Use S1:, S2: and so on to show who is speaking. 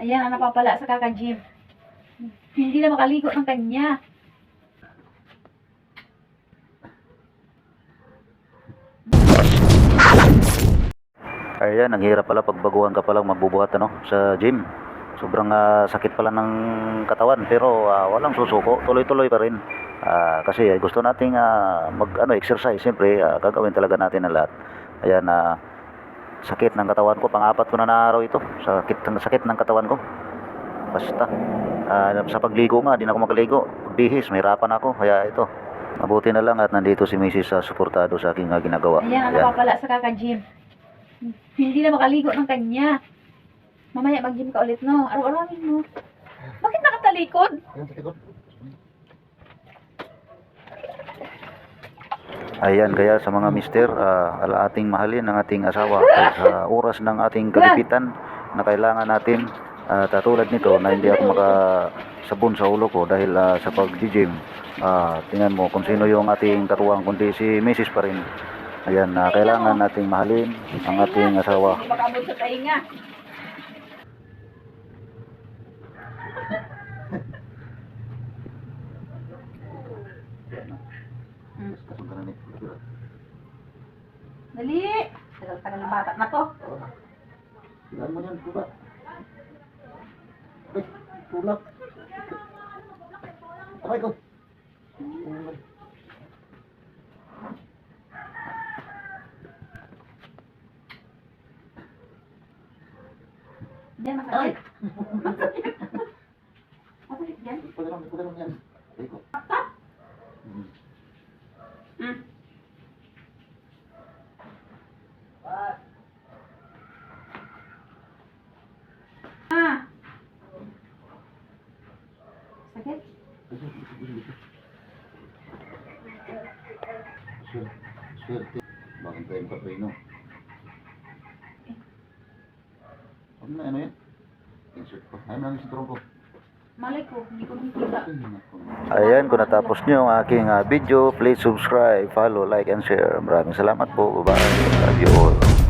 S1: Ayan, ang napapala sa kaka-gym. Hindi na makaligo ng kanya.
S2: Ayan, ang hirap pala pagbaguhan ka palang magbubuhat ano, sa gym. Sobrang ah, sakit pala ng katawan pero ah, walang susuko, tuloy-tuloy pa rin. Ah, kasi ah, gusto nating ah, mag ano exercise, siyempre ah, gagawin talaga natin ang lahat. Ayan na sakit ng katawan ko, pang-apat ko na na araw ito. Sakit ng sakit ng katawan ko. Basta ah, sa pagligo nga, di na ako makaligo. Bihis, mahirapan ako. Kaya ito, mabuti na lang at nandito si Mrs. sa suportado sa aking ah, ginagawa.
S1: Ayan, ang napapala sa kaka-gym. Hindi na makaligo ng kanya. Mamaya mag-gym ka ulit, no? Araw-arawin mo. Bakit nakatalikod?
S2: Ayan, kaya sa mga mister, ah, ala ating mahalin ang ating asawa sa oras ng ating kagipitan na kailangan natin at ah, tulad nito na hindi ako makasabon sa ulo ko dahil ah, sa pag-gym. Ah, tingnan mo kung sino yung ating katuwang kundi si Mrs. pa rin. Ayan, ah, kailangan nating mahalin ang ating asawa.
S1: Hindi makabot sa tainga. Hmm. Dali! Tagal-tagal ng bata na to.
S2: Ilan mo yan, kuba? Ay, tulak. Aray ko.
S1: Diyan, masakit. Masakit dyan.
S2: Pagano'n, pagano'n yan. Aray ko.
S1: Hmm. Ah. Sakit?
S2: Swerte. Bakit tayo makapreno? Ano na, ano yan? Insert pa. Ano na sa trompo?
S1: Malay ko, hindi ko.
S2: Ayan, kung natapos nyo ang aking ah, video, please subscribe, follow, like, and share. Maraming salamat po. Bye-bye. Love you all.